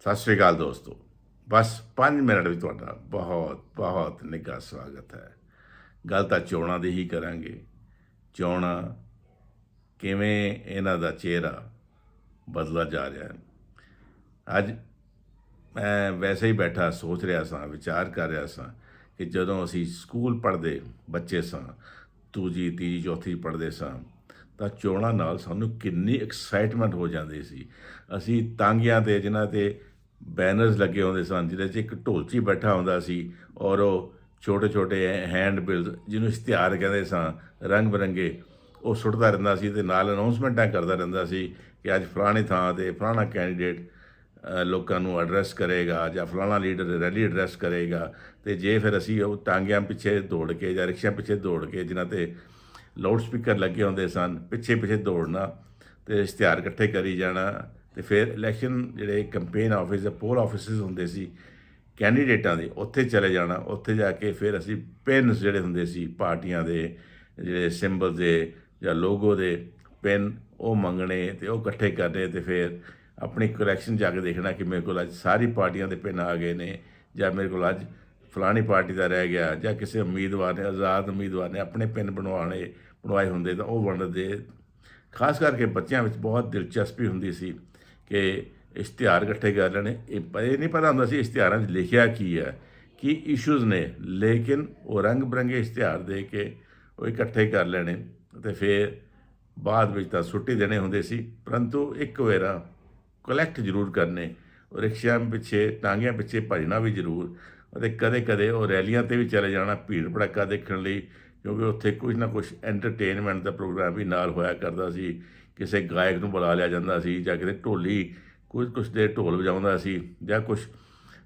ਸਤਿ ਸ਼੍ਰੀ ਅਕਾਲ ਦੋਸਤੋ। ਬਸ 5 ਮਿੰਟ ਵਿੱਚ ਤੁਹਾਡਾ ਬਹੁਤ ਬਹੁਤ ਨਿੱਘਾ ਸਵਾਗਤ ਹੈ। ਗੱਲ ਤਾਂ ਚੋਣਾਂ ਦੀ ਹੀ ਕਰਾਂਗੇ। ਚੋਣਾਂ ਕਿਵੇਂ ਇਹਨਾਂ ਦਾ ਚਿਹਰਾ ਬਦਲਾ ਜਾ ਰਿਹਾ ਹੈ? ਅੱਜ ਮੈਂ ਵੈਸੇ ਹੀ ਬੈਠਾ ਸੋਚ ਰਿਹਾ ਸਾਂ, ਵਿਚਾਰ ਕਰ ਰਿਹਾ ਸਾਂ ਕਿ ਜਦੋਂ ਅਸੀਂ ਸਕੂਲ ਪੜ੍ਹਦੇ ਬੱਚੇ ਸਾਂ, ਦੂਜੀ, ਤੀਜੀ, ਚੌਥੀ ਪੜ੍ਹਦੇ ਸਾਂ ਤਾਂ ਚੋਣਾਂ ਨਾਲ ਸਾਨੂੰ ਕਿੰਨੀ ਐਕਸਾਈਟਮੈਂਟ ਹੋ ਜਾਂਦੀ ਸੀ। ਅਸੀਂ ਤਾਂਗਿਆਂ ਤੇ, ਜਿਨ੍ਹਾਂ ਤੇ ਬੈਨਰਸ ਲੱਗੇ ਹੁੰਦੇ ਸਨ, ਜਿਹਦੇ 'ਚ ਇੱਕ ਢੋਲਚੀ ਬੈਠਾ ਹੁੰਦਾ ਸੀ ਔਰ ਉਹ ਛੋਟੇ ਛੋਟੇ ਹੈਂਡ ਬਿਲਸ ਜਿਹਨੂੰ ਇਸ਼ਤਿਹਾਰ ਕਹਿੰਦੇ ਸਾਂ ਰੰਗ ਬਰੰਗੇ ਉਹ ਸੁੱਟਦਾ ਰਹਿੰਦਾ ਸੀ ਤੇ ਨਾਲ ਅਨਾਉਂਸਮੈਂਟਾਂ ਕਰਦਾ ਰਹਿੰਦਾ ਸੀ ਕਿ ਅੱਜ ਫਲਾਣੇ ਥਾਂ ਤੇ ਫਲਾਣਾ ਕੈਂਡੀਡੇਟ ਲੋਕਾਂ ਨੂੰ ਐਡਰੈਸ ਕਰੇਗਾ ਜਾਂ ਫਲਾਣਾ ਲੀਡਰ ਰੈਲੀ ਐਡਰੈਸ ਕਰੇਗਾ ਤੇ ਜੇ ਫਿਰ ਅਸੀਂ ਉਹ ਟਾਂਗਿਆਂ ਪਿੱਛੇ ਦੌੜ ਕੇ ਜਾਂ ਰਿਕਸ਼ਾ ਪਿੱਛੇ ਦੌੜ ਕੇ ਜਿਨ੍ਹਾਂ ਤੇ ਲਾਊਡ ਸਪੀਕਰ ਲੱਗੇ ਹੁੰਦੇ ਸਨ, ਪਿੱਛੇ ਪਿੱਛੇ ਦੌੜਨਾ ਤੇ ਇਸ਼ਤਿਹਾਰ ਇਕੱਠੇ ਕਰੀ ਜਾਣਾ ਤੇ ਫਿਰ ਇਲੈਕਸ਼ਨ ਜਿਹੜੇ ਕੈਂਪੇਨ ਆਫਿਸ ਜਾਂ ਪੋਲ ਆਫਿਸਿਸ ਹੁੰਦੇ ਸੀ ਕੈਂਡੀਡੇਟਾਂ ਦੇ ਉੱਥੇ ਚਲੇ ਜਾਣਾ, ਉੱਥੇ ਜਾ ਕੇ ਫਿਰ ਅਸੀਂ ਪੈਨਸ ਜਿਹੜੇ ਹੁੰਦੇ ਸੀ, ਪਾਰਟੀਆਂ ਦੇ ਜਿਹੜੇ ਸਿੰਬਲ ਦੇ ਜਾਂ ਲੋਗੋ ਦੇ ਪਿੰਨ ਉਹ ਮੰਗਣੇ ਤੇ ਉਹ ਇਕੱਠੇ ਕਰਨੇ ਤੇ ਫਿਰ ਆਪਣੀ ਕਲੈਕਸ਼ਨ ਜਾ ਕੇ ਦੇਖਣਾ ਕਿ ਮੇਰੇ ਕੋਲ ਅੱਜ ਸਾਰੀ ਪਾਰਟੀਆਂ ਦੇ ਪਿੰਨ ਆ ਗਏ ਨੇ ਜਾਂ ਮੇਰੇ ਕੋਲ ਅੱਜ ਫਲਾਣੀ ਪਾਰਟੀ ਦਾ ਰਹਿ ਗਿਆ ਜਾਂ ਕਿਸੇ ਉਮੀਦਵਾਰ ਨੇ, ਆਜ਼ਾਦ ਉਮੀਦਵਾਰ ਨੇ ਆਪਣੇ ਪਿੰਨ ਬਣਵਾਉਣੇ ਬਣਵਾਏ ਹੁੰਦੇ ਤਾਂ ਉਹ ਵੰਡਦੇ। ਖਾਸ ਕਰਕੇ ਬੱਚਿਆਂ ਵਿੱਚ ਬਹੁਤ ਦਿਲਚਸਪੀ ਹੁੰਦੀ ਸੀ ਕਿ ਇਸ਼ਤਿਹਾਰ ਇਕੱਠੇ ਕਰ ਲੈਣੇ। ਇਹ ਪ- ਨਹੀਂ ਪਤਾ ਹੁੰਦਾ ਸੀ ਇਸ਼ਤਿਹਾਰਾਂ 'ਚ ਲਿਖਿਆ ਕੀ ਹੈ, ਕੀ ਇਸ਼ੂਜ਼ ਨੇ। ਲੇਕਿਨ ਉਹ ਰੰਗ ਬਰੰਗੇ ਇਸ਼ਤਿਹਾਰ ਦੇ ਕੇ ਉਹ ਇਕੱਠੇ ਕਰ ਲੈਣੇ ਤੇ ਫਿਰ ਬਾਅਦ ਵਿੱਚ ਤਾਂ ਸੁੱਟੀ ਦੇਣੇ ਹੁੰਦੇ ਸੀ। ਪਰੰਤੂ ਇੱਕ ਵੇਰਾ ਕਲੈਕਟ ਜ਼ਰੂਰ ਕਰਨੇ। ਉਹ ਰਿਕਸ਼ਿਆਂ ਪਿੱਛੇ, ਟਾਂਗਿਆਂ ਪਿੱਛੇ ਭਜਣਾ ਵੀ ਜ਼ਰੂਰ। ਅਤੇ ਕਦੇ ਕਦੇ ਉਹ ਰੈਲੀਆਂ ਤੇ ਵੀ ਚਲੇ ਜਾਣਾ ਭੀੜ ਭੜੱਕਾ ਦੇਖਣ ਲਈ ਕਿਉਂਕਿ ਉੱਥੇ ਕੁਝ ਨਾ ਕੁਝ ਐਂਟਰਟੇਨਮੈਂਟ ਦਾ ਪ੍ਰੋਗਰਾਮ ਵੀ ਨਾਲ ਹੋਇਆ ਕਰਦਾ ਸੀ। ਕਿਸੇ ਗਾਇਕ ਨੂੰ ਬੁਲਾ ਲਿਆ ਜਾਂਦਾ ਸੀ ਜਾਂ ਕਿਤੇ ਢੋਲੀ ਕੁਝ ਕੁਝ ਦੇ ਢੋਲ ਵਜਾਉਂਦਾ ਸੀ ਜਾਂ ਕੁਝ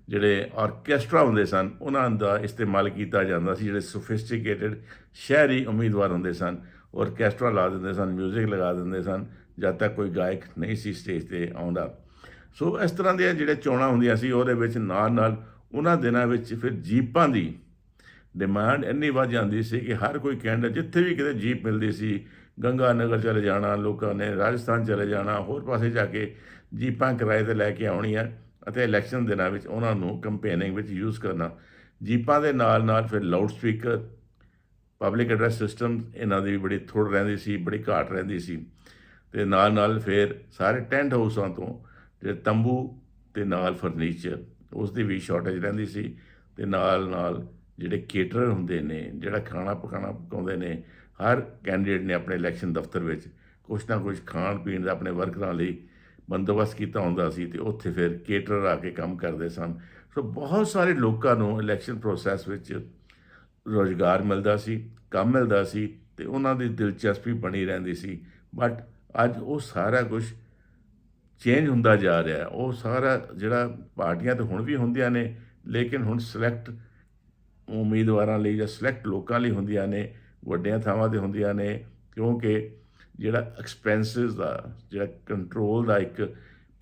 ਜਿਹੜੇ ਆਰਕੈਸਟਰਾ ਹੁੰਦੇ ਸਨ, ਉਹਨਾਂ ਦਾ ਇਸਤੇਮਾਲ ਕੀਤਾ ਜਾਂਦਾ ਸੀ। ਜਿਹੜੇ ਸੋਫਿਸਟੀਕੇਟਿਡ ਸ਼ਹਿਰੀ ਉਮੀਦਵਾਰ ਹੁੰਦੇ ਸਨ ਆਰਕੈਸਟਰਾ ਲਾ ਦਿੰਦੇ ਸਨ 뮤직 ਲਗਾ ਦਿੰਦੇ ਸਨ, ਜਦ ਤੱਕ ਕੋਈ ਗਾਇਕ ਨਹੀਂ ਸੀ ਸਟੇਜ ਤੇ ਆਉਂਦਾ। ਸੋ ਇਸ ਤਰ੍ਹਾਂ ਦੀਆਂ ਜਿਹੜੇ ਚੋਣਾਂ ਹੁੰਦੀਆਂ ਸੀ, ਉਹਦੇ ਵਿੱਚ ਨਾਲ ਨਾਲ ਉਹਨਾਂ ਦਿਨਾਂ ਵਿੱਚ ਫਿਰ ਜੀਪਾਂ ਦੀ ਡਿਮਾਂਡ ਇੰਨੀ ਵੱਧ ਜਾਂਦੀ ਸੀ ਕਿ ਹਰ ਕੋਈ ਕਹਿੰਦਾ ਜਿੱਥੇ ਵੀ ਕਿਤੇ ਜੀਪ ਮਿਲਦੀ ਸੀ, ਗੰਗਾ ਨਗਰ ਚਲੇ ਜਾਣਾ, ਲੋਕਾਂ ਨੇ ਰਾਜਸਥਾਨ ਚਲੇ ਜਾਣਾ, ਹੋਰ ਪਾਸੇ ਜਾ ਕੇ ਜੀਪਾਂ ਕਿਰਾਏ ਤੇ ਲੈ ਕੇ ਆਉਣੀਆਂ ਅਤੇ ਇਲੈਕਸ਼ਨ ਦਿਨਾਂ ਵਿੱਚ ਉਹਨਾਂ ਨੂੰ ਕੰਪੇਨਿੰਗ ਵਿੱਚ ਯੂਜ਼ ਕਰਨਾ। ਜੀਪਾਂ ਦੇ ਨਾਲ ਨਾਲ ਫਿਰ loud speaker public address system ਇਹਨਾਂ ਦੀ ਵੀ ਬੜੀ ਥੋੜ ਰਹਿੰਦੀ ਸੀ, ਬੜੀ ਘਾਟ ਰਹਿੰਦੀ ਸੀ। ਤੇ ਨਾਲ ਨਾਲ ਫਿਰ ਸਾਰੇ ਟੈਂਟ ਹਾਊਸਾਂ ਤੋਂ ਜਿਹੜੇ ਤੰਬੂ ਤੇ ਨਾਲ ਫਰਨੀਚਰ ਉਸ ਦੀ ਵੀ ਸ਼ਾਰਟੇਜ ਰਹਿੰਦੀ ਸੀ। ਤੇ ਨਾਲ ਨਾਲ ਜਿਹੜੇ ਕੇਟਰਰ ਹੁੰਦੇ ਨੇ, ਜਿਹੜਾ ਖਾਣਾ ਪਕਾਣਾ ਪਕਾਉਂਦੇ ਨੇ, ਹਰ ਕੈਂਡੀਡੇਟ ਨੇ ਆਪਣੇ ਇਲੈਕਸ਼ਨ ਦਫ਼ਤਰ ਵਿੱਚ ਕੁਛ ਨਾ ਕੁਛ ਖਾਣ ਪੀਣ ਦਾ ਆਪਣੇ ਵਰਕਰਾਂ ਲਈ ਬੰਦੋਬਸਤ ਕੀਤਾ ਹੁੰਦਾ ਸੀ ਤੇ ਉੱਥੇ ਫਿਰ ਕੇਟਰਰ ਆ ਕੇ ਕੰਮ ਕਰਦੇ ਸਨ। ਸੋ ਬਹੁਤ ਸਾਰੇ ਲੋਕਾਂ ਨੂੰ ਇਲੈਕਸ਼ਨ ਪ੍ਰੋਸੈਸ ਵਿੱਚ ਰੋਜ਼ਗਾਰ ਮਿਲਦਾ ਸੀ, ਕੰਮ ਮਿਲਦਾ ਸੀ ਤੇ ਉਹਨਾਂ ਦੀ ਦਿਲਚਸਪੀ ਬਣੀ ਰਹਿੰਦੀ ਸੀ। ਬਟ ਅੱਜ ਉਹ ਸਾਰਾ ਕੁਝ ਚੇਂਜ ਹੁੰਦਾ ਜਾ ਰਿਹਾ ਉਹ ਸਾਰਾ ਜਿਹੜਾ ਪਾਰਟੀਆਂ ਤੇ ਹੁਣ ਵੀ ਹੁੰਦੀਆਂ ਨੇ, ਲੇਕਿਨ ਹੁਣ ਸਿਲੈਕਟ ਉਮੀਦਵਾਰਾਂ ਲਈ ਜਾਂ ਸਿਲੈਕਟ ਲੋਕਾਂ ਲਈ ਹੁੰਦੀਆਂ ਨੇ, ਵੱਡੀਆਂ ਥਾਵਾਂ ਤੇ ਹੁੰਦੀਆਂ ਨੇ, ਕਿਉਂਕਿ ਜਿਹੜਾ ਐਕਸਪੈਂਸਸ ਦਾ, ਜਿਹੜਾ ਕੰਟਰੋਲ ਦਾ ਇੱਕ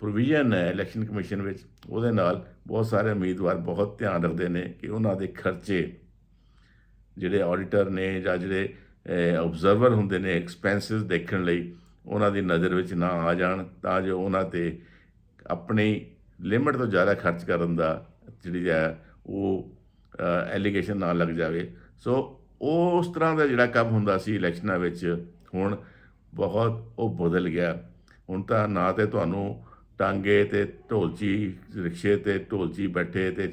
ਪ੍ਰੋਵੀਜ਼ਨ ਹੈ ਇਲੈਕਸ਼ਨ ਕਮਿਸ਼ਨ ਵਿੱਚ, ਉਹਦੇ ਨਾਲ ਬਹੁਤ ਸਾਰੇ ਉਮੀਦਵਾਰ ਬਹੁਤ ਧਿਆਨ ਰੱਖਦੇ ਨੇ ਕਿ ਉਹਨਾਂ ਦੇ ਖਰਚੇ ਜਿਹੜੇ ਆਡੀਟਰ ਨੇ ਜਾਂ ਜਿਹੜੇ ਆਬਜ਼ਰਵਰ ਹੁੰਦੇ ਨੇ ਐਕਸਪੈਂਸਸ ਦੇਖਣ ਲਈ, ਉਹਨਾਂ ਦੀ ਨਜ਼ਰ ਵਿੱਚ ਨਾ ਆ ਜਾਣ, ਤਾਂ ਜੋ ਉਹਨਾਂ ਤੇ ਆਪਣੀ ਲਿਮਟ ਤੋਂ ਜ਼ਿਆਦਾ ਖਰਚ ਕਰਨ ਦਾ ਜਿਹੜੀ ਹੈ, ਉਹ ਐਲੀਗੇਸ਼ਨ ਨਾ ਲੱਗ ਜਾਵੇ। ਸੋ ਉਹ ਉਸ ਤਰ੍ਹਾਂ ਦਾ ਜਿਹੜਾ ਕੰਮ ਹੁੰਦਾ ਸੀ ਇਲੈਕਸ਼ਨਾਂ ਵਿੱਚ, ਹੁਣ ਬਹੁਤ ਉਹ ਬਦਲ ਗਿਆ। ਹੁਣ ਤਾਂ ਨਾ ਤੇ ਤੁਹਾਨੂੰ ਟਾਂਗੇ ਤੇ ਢੋਲਚੀ, ਰਿਕਸ਼ੇ ਤੇ ਢੋਲਚੀ ਬੈਠੇ ਤੇ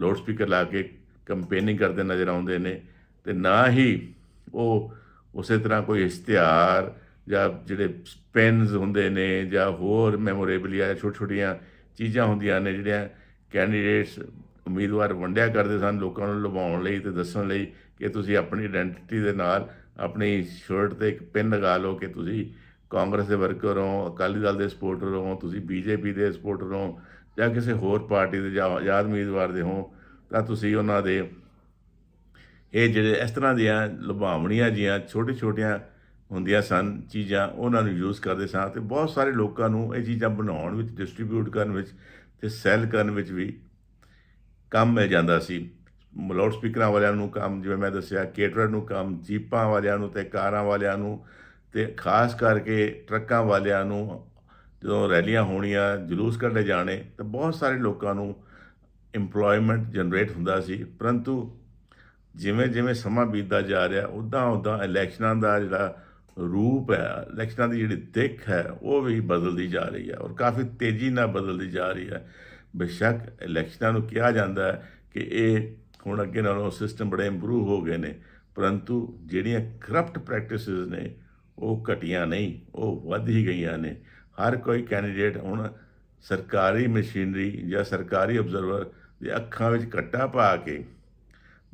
ਲਾਊਡ ਸਪੀਕਰ ਲਾ ਕੇ ਕੰਪੇਨਿੰਗ ਕਰਦੇ ਨਜ਼ਰ ਆਉਂਦੇ ਨੇ ਤੇ ਨਾ ਹੀ ਉਹ ਉਸੇ ਤਰ੍ਹਾਂ ਕੋਈ ਇਸ਼ਤਿਹਾਰ ਜਾਂ ਜਿਹੜੇ ਪੈਨਸ ਹੁੰਦੇ ਨੇ ਜਾਂ ਹੋਰ ਮੈਮੋਰੇਬਲੀਆ ਛੋਟੀ ਛੋਟੀਆਂ ਚੀਜ਼ਾਂ ਹੁੰਦੀਆਂ ਨੇ ਜਿਹੜੀਆਂ ਕੈਂਡੀਡੇਟਸ ਉਮੀਦਵਾਰ ਵੰਡਿਆ ਕਰਦੇ ਸਨ, ਲੋਕਾਂ ਨੂੰ ਲੁਭਾਉਣ ਲਈ ਤੇ ਦੱਸਣ ਲਈ ਕਿ ਤੁਸੀਂ ਆਪਣੀ ਆਇਡੈਂਟੀਟੀ ਦੇ ਨਾਲ ਆਪਣੀ ਸ਼ਰਟ ਤੇ ਇੱਕ ਪਿੰਨ ਲਗਾ ਲਓ ਕਿ ਤੁਸੀਂ ਕਾਂਗਰਸ ਦੇ ਵਰਕਰ ਹੋ, ਅਕਾਲੀ ਦਲ ਦੇ ਸਪੋਰਟਰ ਹੋ, ਤੁਸੀਂ ਬੀਜੇਪੀ ਦੇ ਸਪੋਰਟਰ ਹੋ ਜਾਂ ਕਿਸੇ ਹੋਰ ਪਾਰਟੀ ਦੇ ਜਾਂ ਆਜ਼ਾਦ ਉਮੀਦਵਾਰ ਦੇ ਹੋ, ਤਾਂ ਤੁਸੀਂ ਉਹਨਾਂ ਦੇ ਇਹ ਜਿਹੜੇ ਇਸ ਤਰ੍ਹਾਂ ਦੀਆਂ ਲੁਭਾਵਣੀਆਂ ਜੀਆਂ ਛੋਟੀ ਛੋਟੀਆਂ ਹੁੰਦੀਆਂ ਸਨ, ਚੀਜ਼ਾਂ ਉਹਨਾਂ ਨੂੰ ਯੂਜ਼ ਕਰਦੇ ਸਾਂ ਤੇ ਬਹੁਤ ਸਾਰੇ ਲੋਕਾਂ ਨੂੰ ਇਹ ਚੀਜ਼ਾਂ ਬਣਾਉਣ ਵਿੱਚ ਡਿਸਟ੍ਰੀਬਿਊਟ ਕਰਨ ਵਿੱਚ ਤੇ ਸੈਲ ਕਰਨ ਵਿੱਚ ਵੀ ਕੰਮ ਮਿਲ ਜਾਂਦਾ ਸੀ। ਲਾਊਡ ਸਪੀਕਰਾਂ ਵਾਲਿਆਂ ਨੂੰ ਕੰਮ, ਜਿਵੇਂ ਮੈਂ ਦੱਸਿਆ ਕੇਟਰਰ ਨੂੰ ਕੰਮ, ਜੀਪਾਂ ਵਾਲਿਆਂ ਨੂੰ ਤੇ ਕਾਰਾਂ ਵਾਲਿਆਂ ਨੂੰ ਤੇ ਖਾਸ ਕਰਕੇ ਟਰੱਕਾਂ ਵਾਲਿਆਂ ਨੂੰ ਜਦੋਂ ਰੈਲੀਆਂ ਹੋਣੀਆਂ, ਜਲੂਸ ਕੱਢੇ ਜਾਣੇ, ਤਾਂ ਬਹੁਤ ਸਾਰੇ ਲੋਕਾਂ ਨੂੰ EMPLOYMENT ਜਨਰੇਟ ਹੁੰਦਾ ਸੀ। ਪਰੰਤੂ ਜਿਵੇਂ ਜਿਵੇਂ ਸਮਾਂ ਬੀਤਦਾ ਜਾ ਰਿਹਾ ਉਦਾਂ ਉਦਾਂ ਇਲੈਕਸ਼ਨਾਂ ਦਾ ਜਿਹੜਾ ਰੂਪ ਹੈ ਇਲੈਕਸ਼ਨਾਂ ਦੀ ਜਿਹੜੀ ਦਿੱਖ ਹੈ, ਉਹ ਵੀ ਬਦਲਦੀ ਜਾ ਰਹੀ ਹੈ ਔਰ ਕਾਫੀ ਤੇਜ਼ੀ ਨਾਲ ਬਦਲਦੀ ਜਾ ਰਹੀ ਹੈ। ਬੇਸ਼ੱਕ ਇਲੈਕਸ਼ਨਾਂ ਨੂੰ ਕਿਹਾ ਜਾਂਦਾ ਹੈ ਕਿ ਇਹ ਹੁਣ ਅੱਗੇ ਨਾਲੋਂ ਸਿਸਟਮ ਬੜੇ ਇੰਪਰੂਵ ਹੋ ਗਏ ਨੇ, ਪਰੰਤੂ ਜਿਹੜੀਆਂ ਕਰਪਟ ਪ੍ਰੈਕਟਿਸਿਸ ਨੇ, ਉਹ ਘਟੀਆਂ ਨਹੀਂ, ਉਹ ਵੱਧ ਹੀ ਗਈਆਂ ਨੇ। ਹਰ ਕੋਈ ਕੈਂਡੀਡੇਟ ਹੁਣ ਸਰਕਾਰੀ ਮਸ਼ੀਨਰੀ ਜਾਂ ਸਰਕਾਰੀ ਅਬਜ਼ਰਵਰ ਦੇ ਅੱਖਾਂ ਵਿੱਚ ਕੱਟਾ ਪਾ ਕੇ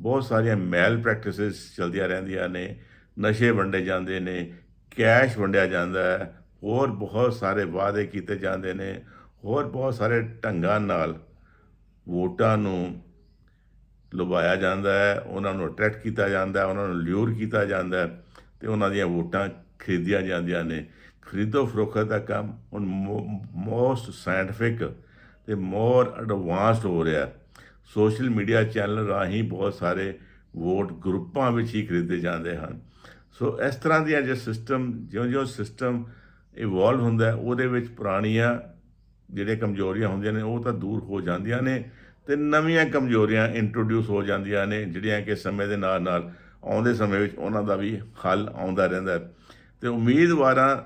ਬਹੁਤ ਸਾਰੀਆਂ ਮੈਲ ਪ੍ਰੈਕਟਿਸਿਸ ਚਲਦੀਆਂ ਰਹਿੰਦੀਆਂ ਨੇ, ਨਸ਼ੇ ਵੰਡੇ ਜਾਂਦੇ ਨੇ ਕੈਸ਼ ਵੰਡਿਆ ਜਾਂਦਾ ਹੈ, ਹੋਰ ਬਹੁਤ ਸਾਰੇ ਵਾਅਦੇ ਕੀਤੇ ਜਾਂਦੇ ਨੇ ਹੋਰ ਬਹੁਤ ਸਾਰੇ ਢੰਗਾਂ ਨਾਲ ਵੋਟਾਂ ਨੂੰ ਲੁਭਾਇਆ ਜਾਂਦਾ ਹੈ, ਉਹਨਾਂ ਨੂੰ ਅਟਰੈਕਟ ਕੀਤਾ ਜਾਂਦਾ ਹੈ, ਉਹਨਾਂ ਨੂੰ ਲਿਊਰ ਕੀਤਾ ਜਾਂਦਾ ਹੈ ਤੇ ਉਹਨਾਂ ਦੀਆਂ ਵੋਟਾਂ ਖਰੀਦੀਆਂ ਜਾਂਦੀਆਂ ਨੇ। ਖਰੀਦੋ ਫਰੋਖਤ ਦਾ ਕੰਮ ਹੁਣ ਮੋਸਟ ਸਾਇੰਟਿਫਿਕ ਤੇ ਮੋਰ ਐਡਵਾਂਸਡ ਹੋ ਰਿਹਾ ਸੋਸ਼ਲ ਮੀਡੀਆ ਚੈਨਲ ਰਾਹੀਂ ਬਹੁਤ ਸਾਰੇ ਵੋਟ ਗਰੁੱਪਾਂ ਵਿੱਚ ਹੀ ਖਰੀਦੇ ਜਾਂਦੇ ਹਨ। ਸੋ ਇਸ ਤਰ੍ਹਾਂ ਦੀਆਂ ਜੇ ਸਿਸਟਮ, ਜਿਉਂ-ਜਿਉਂ ਸਿਸਟਮ ਇਵੋਲਵ ਹੁੰਦਾ ਉਹਦੇ ਵਿੱਚ ਪੁਰਾਣੀਆਂ ਜਿਹੜੇ ਕਮਜ਼ੋਰੀਆਂ ਹੁੰਦੀਆਂ ਨੇ, ਉਹ ਤਾਂ ਦੂਰ ਹੋ ਜਾਂਦੀਆਂ ਨੇ ਤੇ ਨਵੀਆਂ ਕਮਜ਼ੋਰੀਆਂ ਇੰਟਰੋਡਿਊਸ ਹੋ ਜਾਂਦੀਆਂ ਨੇ, ਜਿਹੜੀਆਂ ਕਿ ਸਮੇਂ ਦੇ ਨਾਲ ਨਾਲ ਆਉਂਦੇ ਸਮੇਂ ਵਿੱਚ ਉਹਨਾਂ ਦਾ ਵੀ ਹੱਲ ਆਉਂਦਾ ਰਹਿੰਦਾ ਹੈ। ਤੇ ਉਮੀਦਵਾਰਾਂ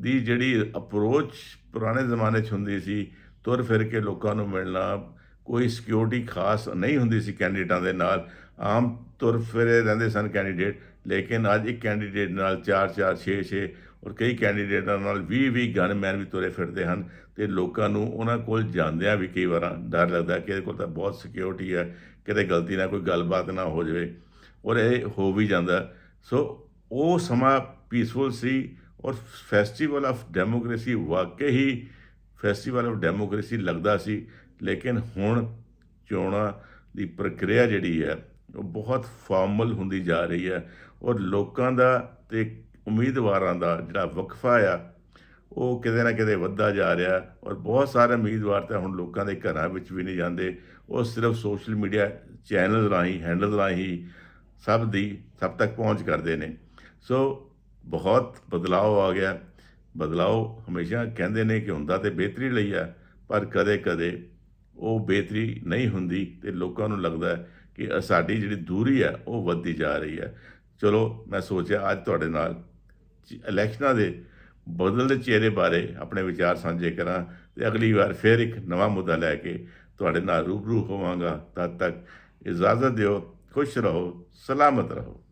ਦੀ ਜਿਹੜੀ ਅਪਰੋਚ ਪੁਰਾਣੇ ਜ਼ਮਾਨੇ 'ਚ ਹੁੰਦੀ ਸੀ, ਤੁਰ ਫਿਰ ਕੇ ਲੋਕਾਂ ਨੂੰ ਮਿਲਣਾ, ਕੋਈ ਸਿਕਿਉਰਿਟੀ ਖਾਸ ਨਹੀਂ ਹੁੰਦੀ ਸੀ ਕੈਂਡੀਡੇਟਾਂ ਦੇ ਨਾਲ, ਆਮ ਤੁਰ ਫਿਰੇ ਰਹਿੰਦੇ ਸਨ ਕੈਂਡੀਡੇਟ ਲੇਕਿਨ ਅੱਜ ਇੱਕ ਕੈਂਡੀਡੇਟ ਨਾਲ 4 4 6 6 ਔਰ ਕਈ ਕੈਂਡੀਡੇਟਾਂ ਨਾਲ 20 20 ਗਨਮੈਨ ਵੀ ਤੁਰੇ ਫਿਰਦੇ ਹਨ ਤੇ ਲੋਕਾਂ ਨੂੰ ਉਹਨਾਂ ਕੋਲ ਜਾਂਦਿਆਂ ਵੀ ਕਈ ਵਾਰਾਂ ਡਰ ਲੱਗਦਾ ਕਿ ਇਹਦੇ ਕੋਲ ਤਾਂ ਬਹੁਤ ਸਿਕਿਉਰਿਟੀ ਹੈ, ਕਿਤੇ ਗਲਤੀ ਨਾਲ ਕੋਈ ਗੱਲਬਾਤ ਨਾ ਹੋ ਜਾਵੇ ਔਰ ਇਹ ਹੋ ਵੀ ਜਾਂਦਾ। ਸੋ ਉਹ ਸਮਾਂ ਪੀਸਫੁਲ ਸੀ ਔਰ ਫੈਸਟੀਵਲ ਆਫ ਡੈਮੋਕ੍ਰੇਸੀ ਵਾਕਈ ਹੀ ਫੈਸਟੀਵਲ ਆਫ ਡੈਮੋਕ੍ਰੇਸੀ ਲੱਗਦਾ ਸੀ, ਲੇਕਿਨ ਹੁਣ ਚੋਣਾਂ ਦੀ ਪ੍ਰਕਿਰਿਆ ਜਿਹੜੀ ਹੈ, ਉਹ ਬਹੁਤ ਫਾਰਮਲ ਹੁੰਦੀ ਜਾ ਰਹੀ ਹੈ ਔਰ ਲੋਕਾਂ ਦਾ ਤੇ ਉਮੀਦਵਾਰਾਂ ਦਾ ਜਿਹੜਾ ਵਕਫਾ ਆ, ਉਹ ਕਿਤੇ ਨਾ ਕਿਤੇ ਵੱਧਦਾ ਜਾ ਰਿਹਾ ਔਰ ਬਹੁਤ ਸਾਰੇ ਉਮੀਦਵਾਰ ਤਾਂ ਹੁਣ ਲੋਕਾਂ ਦੇ ਘਰਾਂ ਵਿੱਚ ਵੀ ਨਹੀਂ ਜਾਂਦੇ। ਉਹ ਸਿਰਫ ਸੋਸ਼ਲ ਮੀਡੀਆ ਚੈਨਲ ਰਾਹੀਂ ਹੈਂਡਲ ਰਾਹੀਂ ਸਭ ਦੀ, ਸਭ ਤੱਕ ਪਹੁੰਚ ਕਰਦੇ ਨੇ। ਸੋ ਬਹੁਤ ਬਦਲਾਅ ਆ ਗਿਆ। ਬਦਲਾਅ ਹਮੇਸ਼ਾ ਕਹਿੰਦੇ ਨੇ ਕਿ ਹੁੰਦਾ ਤੇ ਬਿਹਤਰੀ ਲਈ ਆ, ਪਰ ਕਦੇ-ਕਦੇ ਉਹ ਬਿਹਤਰੀ ਨਹੀਂ ਹੁੰਦੀ ਤੇ ਲੋਕਾਂ ਨੂੰ ਲੱਗਦਾ ਕਿ ਸਾਡੀ ਜਿਹੜੀ ਦੂਰੀ ਹੈ ਉਹ ਵੱਧਦੀ ਜਾ ਰਹੀ ਹੈ ਚਲੋ, ਮੈਂ ਸੋਚਿਆ ਅੱਜ ਤੁਹਾਡੇ ਨਾਲ ਇਲੈਕਸ਼ਨਾਂ ਦੇ ਬਦਲਦੇ ਚਿਹਰੇ ਬਾਰੇ ਆਪਣੇ ਵਿਚਾਰ ਸਾਂਝੇ ਕਰਾਂ ਤੇ ਅਗਲੀ ਵਾਰ ਫਿਰ ਇੱਕ ਨਵਾਂ ਮੁੱਦਾ ਲੈ ਕੇ ਤੁਹਾਡੇ ਨਾਲ ਰੂਬਰੂ ਹੋਵਾਂਗਾ। ਤਦ ਤੱਕ ਇਜਾਜ਼ਤ ਦਿਓ, ਖੁਸ਼ ਰਹੋ, ਸਲਾਮਤ ਰਹੋ।